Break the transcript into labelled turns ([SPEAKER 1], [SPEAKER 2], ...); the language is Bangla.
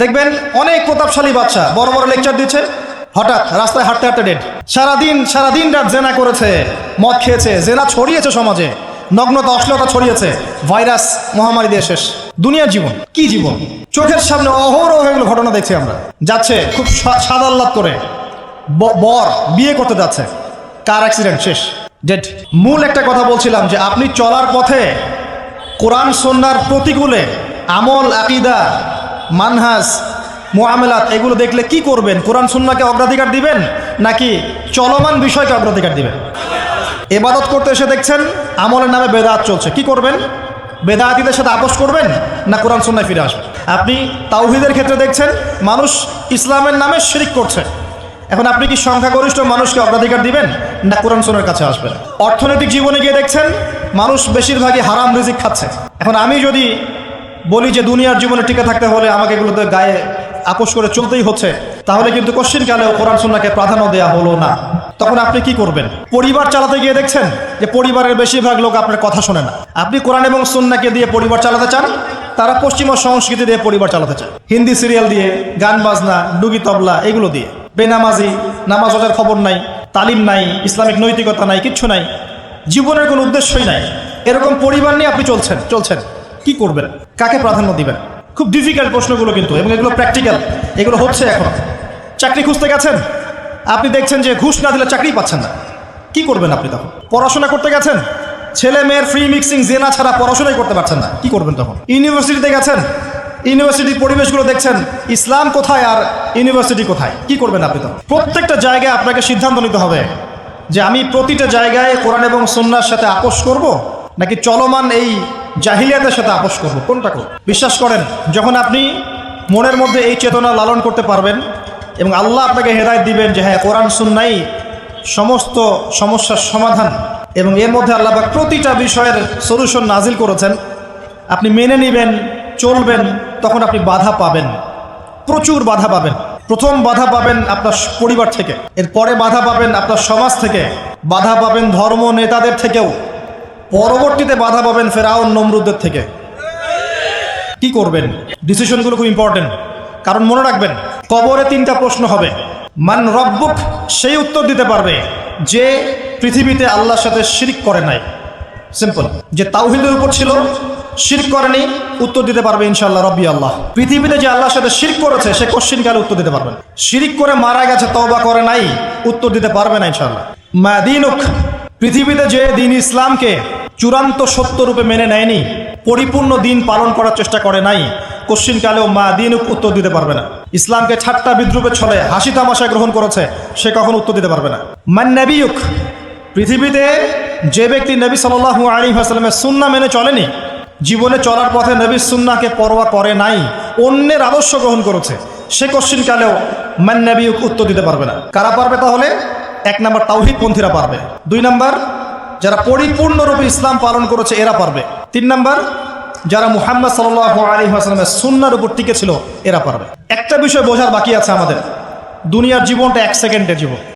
[SPEAKER 1] দেখবেন অনেক প্রতাপশালী বাচ্চা, বড় বড় লেকচার দিচ্ছে, হঠাৎ রাস্তায় হাঁটতে হাঁটতে ডেট সারাদিন সারাদিন রাত জেনা করেছে, মদ খেয়েছে, জেনা ছড়িয়েছে সমাজে। নগ্নতা অশ্লীলতা ছড়িয়েছে, ভাইরাস মহামারী দিয়ে শেষ। দুনিয়ার জীবন, কি জীবন? চোখের সামনে অহরহ এগুলো ঘটনা দেখছি আমরা। যাচ্ছে খুব সাদাল্লাদ করে। বর বিয়ে করতে যাচ্ছে। কার অ্যাক্সিডেন্ট শেষ। ডেট মূল একটা কথা বলছিলাম যে আপনি চলার পথে কোরআন সন্ন্যার প্রতিকূলে আমল, আকিদা মানহাজ মোয়ামেলাত এগুলো দেখলে কি করবেন? কোরআন, সন্নাকে অগ্রাধিকার দিবেন নাকি চলমান বিষয়কে অগ্রাধিকার দিবেন? এবাদত করতে এসে দেখছেন, আমলের নামে বেদাত চলছে। কি করবেন? বেদাতিদের সাথে আপোষ করবেন না কোরআন সন্ন্যায় ফিরে আসবেন? আপনি তাওহিদের ক্ষেত্রে দেখছেন, মানুষ ইসলামের নামে শিরিক করছে। এখন আপনি কি সংখ্যাগরিষ্ঠ মানুষকে অগ্রাধিকার দিবেন না কোরআন সোনার কাছে আসবেন? অর্থনৈতিক জীবনে গিয়ে দেখছেন, মানুষ বেশিরভাগই হারাম রিজিক খাচ্ছে। এখন আমি যদি বলি যে দুনিয়ার জীবনে টিকে থাকতে হলে আমাকে এগুলোতে গায়ে আপোষ করে চলতেই হচ্ছে, তাহলে কিন্তু কোশ্চিন কালেও কোরআন সুন্নাকে প্রাধান্য দেওয়া হলো না। তখন আপনি কি করবেন? পরিবার চালাতে গিয়ে দেখছেন যে পরিবারের বেশিরভাগ লোক আপনার কথা শোনে না। আপনি কোরআন এবং সুন্নাকে দিয়ে পরিবার চালাতে চান? তারা পশ্চিমা সংস্কৃতি দিয়ে পরিবার চালাতে চায়। হিন্দি সিরিয়াল দিয়ে, গান বাজনা, ডুগি তবলা, এগুলো দিয়ে। বেনামাজি, নামাজ রোজার খবর নাই, তালিম নাই, ইসলামিক নৈতিকতা নাই, কিচ্ছু নাই। জীবনের কোনো উদ্দেশ্যই নাই। এরকম পরিবার নিয়ে আপনি চলছেন চলছেন। কি করবেন? কাকে প্রাধান্য দিবেন? খুব ডিফিকাল্ট প্রশ্নগুলো কিন্তু, এবং এগুলো প্র্যাকটিক্যাল এগুলো হচ্ছে এখন। চাকরি খুঁজতে গেছেন? আপনি দেখছেন যে ঘুষ না দিলে চাকরি পাচ্ছেন না। কি করবেন আপনি তখন? পড়াশোনা করতে গেছেন? ছেলে মেয়ের ফ্রি মিক্সিং জেনা ছাড়া পড়াশোনাই করতে পারছেন না। কি করবেন তখন? ইউনিভার্সিটিতে গেছেন? ইউনিভার্সিটির পরিবেশগুলো দেখছেন? ইসলাম কোথায় আর ইউনিভার্সিটি কোথায়? কি করবেন আপনি তখন? প্রত্যেকটা জায়গায় আপনাকে সিদ্ধান্ত নিতে হবে যে আমি প্রতিটা জায়গায় কোরআন এবং সন্ন্যার সাথে আপোষ করব, নাকি চলমান এই জাহিলিয়াতের সাথে আপোষ করব। কোনটা করব? বিশ্বাস করেন, যখন আপনি মনের মধ্যে এই চেতনা লালন করতে পারবেন এবং আল্লাহ আপনাকে হেদায়ত দিবেন যে হ্যাঁ কোরআন, সুন্নাই সমস্ত সমস্যার সমাধান এবং এর মধ্যে আল্লাহ প্রতিটা বিষয়ের সলিউশন নাজিল করেছেন, আপনি মেনে নেবেন, চলবেন, তখন আপনি বাধা পাবেন। প্রচুর বাধা পাবেন। প্রথম বাধা পাবেন আপনার পরিবার থেকে। এরপরে বাধা পাবেন আপনার সমাজ থেকে। বাধা পাবেন ধর্ম নেতাদের থেকেও। পরবর্তীতে বাধা পাবেন ফেরাউন নমরুদের থেকে। কি করবেন? ডিসিশনগুলো খুব ইম্পর্টেন্ট কারণ মনে রাখবেন, কবরে তিনটা প্রশ্ন হবে। মান রব্বুক, সেই উত্তর দিতে পারবে যে পৃথিবীতে আল্লাহর সাথে শিরিক করে নাই। সিম্পল যে তাওহিদের উপর ছিল, শিরক করেনি, উত্তর দিতে পারবে ইনশাল্লাহ রব্বি আল্লাহ। পৃথিবীতে যে আল্লাহর সাথে শিরক করেছে, সে কোশ্চিন কালে উত্তর দিতে পারবেন। শিরিক করে মারা গেছে তবা করে নাই, উত্তর দিতে পারবে না ইনশাআল্লাহ। মাদিনুক পৃথিবীতে যে দিন ইসলামকে চূড়ান্ত সত্য রূপে মেনে নেয়নি, পরিপূর্ণ দিন পালন করার চেষ্টা করে নাই, কোশ্চিন কালেও মা দিনুক উত্তর দিতে পারবে না। ইসলামকে ঠাট্টা বিদ্রুপে ছলে, হাসি তামাশায় গ্রহণ করেছে, সে কখন উত্তর দিতে পারবে না। মান পৃথিবীতে যে ব্যক্তি নবী সাল্লাল্লাহু আলী হাসলামের সুন্না মেনে চলেনি, জীবনে চলার পথে নবীর সুন্নাকে পরোয়া করে নাই, অন্যের আদর্শ গ্রহণ করেছে, সে কোশ্চিন কালেও মান নবী উত্তর দিতে পারবে না। কারা পারবে তাহলে? এক নম্বর তাওহিদ পন্থীরা পারবে। দুই নম্বর যারা পরিপূর্ণরূপে ইসলাম পালন করেছে, এরা পারবে। তিন নম্বর, যারা মুহাম্মদ সাল আলী হাসলামের সুন্নার উপর টিকে ছিল, এরা পারবে। একটা বিষয় বোঝার বাকি আছে আমাদের। দুনিয়ার জীবনটা এক সেকেন্ডের জীবন।